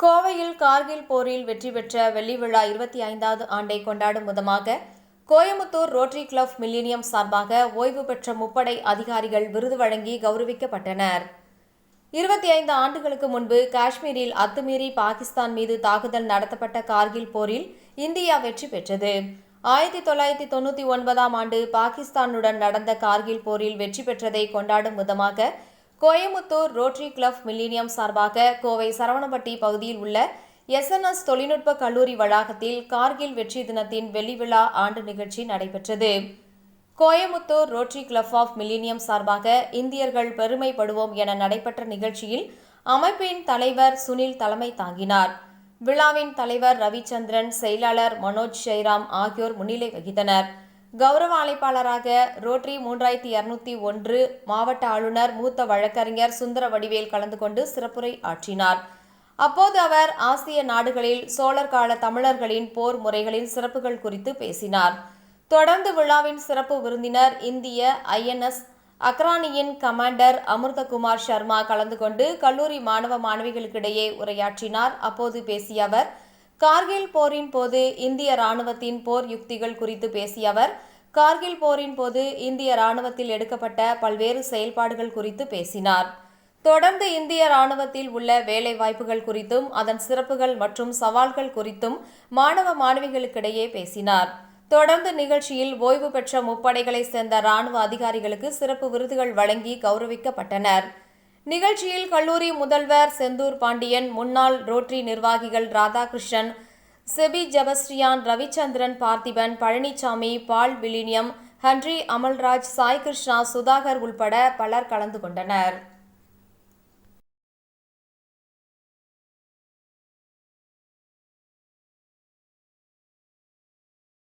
கோவையில் கார்கில் போரில் வெற்றி பெற்ற வெள்ளி விழா இருபத்தி ஐந்தாவது ஆண்டை கொண்டாடும் விதமாக கோயமுத்தூர் ரோட்டரி கிளப் மில்லினியம் சார்பாக ஓய்வு பெற்ற முப்படை அதிகாரிகள் விருது வழங்கி கௌரவிக்கப்பட்டனர். இருபத்தி ஐந்து ஆண்டுகளுக்கு முன்பு காஷ்மீரில் அத்துமீறி பாகிஸ்தான் மீது தாக்குதல் நடத்தப்பட்ட கார்கில் போரில் இந்தியா வெற்றி பெற்றது. ஆயிரத்தி தொள்ளாயிரத்தி தொண்ணூற்றி ஒன்பதாம் ஆண்டு பாகிஸ்தானுடன் நடந்த கார்கில் போரில் வெற்றி பெற்றதை கொண்டாடும் விதமாக கோயமுத்தூர் ரோட்டரி கிளப் மில்லினியம் சார்பாக கோவை சரவணப்பட்டி பகுதியில் உள்ள எஸ்என்எஸ் தொழில்நுட்ப கல்லூரி வளாகத்தில் கார்கில் வெற்றி தினத்தின் வெள்ளி விழா ஆண்டு நிகழ்ச்சி நடைபெற்றது. Coimbatore rotary club of millennium சார்பாக இந்தியர்கள் பெருமைப்படுவோம் என நடைபெற்ற நிகழ்ச்சியில் அமைப்பின் தலைவர் சுனில் தலைமை தாங்கினார். விழாவின் தலைவர் ரவிச்சந்திரன் செயலாளர் மனோஜ் ஜெயராம் ஆகியோர் முன்னிலை வகித்தனர். கௌரவ அழைப்பாளராக ரோட்டரி மூன்றாயிரத்தி இருநூத்தி ஒன்று மாவட்ட ஆளுநர் மூத்த வழக்கறிஞர் சுந்தர வடிவேல் கலந்து கொண்டு சிறப்புரை ஆற்றினார். அப்போது அவர் ஆசிய நாடுகளில் சோழர் கால தமிழர்களின் போர் முறைகளின் சிறப்புகள் குறித்து பேசினார். தொடர்ந்து விழாவின் சிறப்பு விருந்தினர் இந்திய ஐஎன்எஸ் அக்ரானியின் கமாண்டர் அமிர்தகுமார் சர்மா கலந்து கொண்டு கல்லூரி மாணவ மாணவிகளுக்கிடையே உரையாற்றினார். அப்போது பேசிய அவர் கார்கில் போரின் போது இந்திய ராணுவத்தின் போர் யுக்திகள் குறித்து பேசிய அவர் கார்கில் போரின் போது இந்திய ராணுவத்தில் எடுக்கப்பட்ட பல்வேறு செயல்பாடுகள் குறித்து பேசினார். தொடர்ந்து இந்திய ராணுவத்தில் உள்ள வேலைவாய்ப்புகள் குறித்தும் அதன் சிறப்புகள் மற்றும் சவால்கள் குறித்தும் மாணவ மாணவிகளுக்கிடையே பேசினார். தொடர்ந்து நிகழ்ச்சியில் ஓய்வு பெற்ற முப்படைகளைச் சேர்ந்த ராணுவ அதிகாரிகளுக்கு சிறப்பு விருதுகள் வழங்கி கௌரவிக்கப்பட்டனர். நிகழ்ச்சியில் கல்லூரி முதல்வர் செந்தூர் பாண்டியன் முன்னாள் ரோட்டரி நிர்வாகிகள் ராதாகிருஷ்ணன் செபி ஜபஸ்ரியான் ரவிச்சந்திரன் பார்த்திபன் பழனிசாமி பால் விலினியம் ஹன்றி அமல்ராஜ் சாய் கிருஷ்ணா சுதாகர் உள்பட பலர் கலந்து கொண்டனர்.